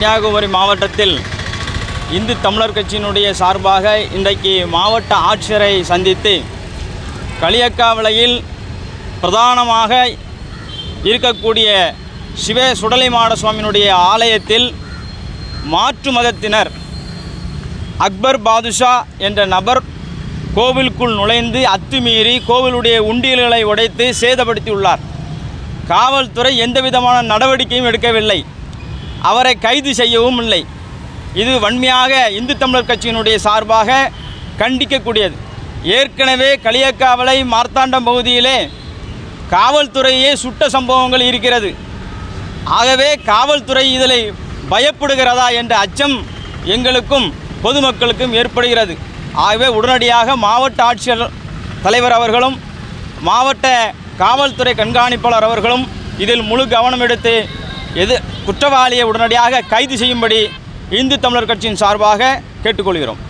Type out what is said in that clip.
கன்னியாகுமரி மாவட்டத்தில் இந்து தமிழர் கட்சியினுடைய சார்பாக இன்றைக்கு மாவட்ட ஆட்சியரை சந்தித்து களியக்காவிளையில் பிரதானமாக இருக்கக்கூடிய சிவ சுடலைமாட சுவாமியினுடைய ஆலயத்தில் மாற்று மதத்தினர் அக்பர் பாதுஷா என்ற நபர் கோவிலுக்குள் நுழைந்து அத்துமீறி கோவிலுடைய உண்டியல்களை உடைத்து சேதப்படுத்தியுள்ளார். காவல்துறை எந்த விதமான நடவடிக்கையும் எடுக்கவில்லை. அவரை கைது செய்யவும் இல்லை. இது வன்மையாக இந்து தமிழர் கட்சியினுடைய சார்பாக கண்டிக்கக்கூடியது. ஏற்கனவே களியக்காவலை மார்த்தாண்டம் பகுதியிலே காவல்துறையே சுட்ட சம்பவங்கள் இருக்கிறது. ஆகவே காவல்துறை இதில் பயப்படுகிறதா என்ற அச்சம் எங்களுக்கும் பொதுமக்களுக்கும் ஏற்படுகிறது. ஆகவே உடனடியாக மாவட்ட ஆட்சியர் தலைவர் அவர்களும் மாவட்ட காவல்துறை கண்காணிப்பாளர் அவர்களும் இதில் முழு கவனம் எடுத்து எது குற்றவாளியை உடனடியாக கைது செய்யும்படி இந்து தமிழர் கட்சியின் சார்பாக கேட்டுக்கொள்கிறோம்.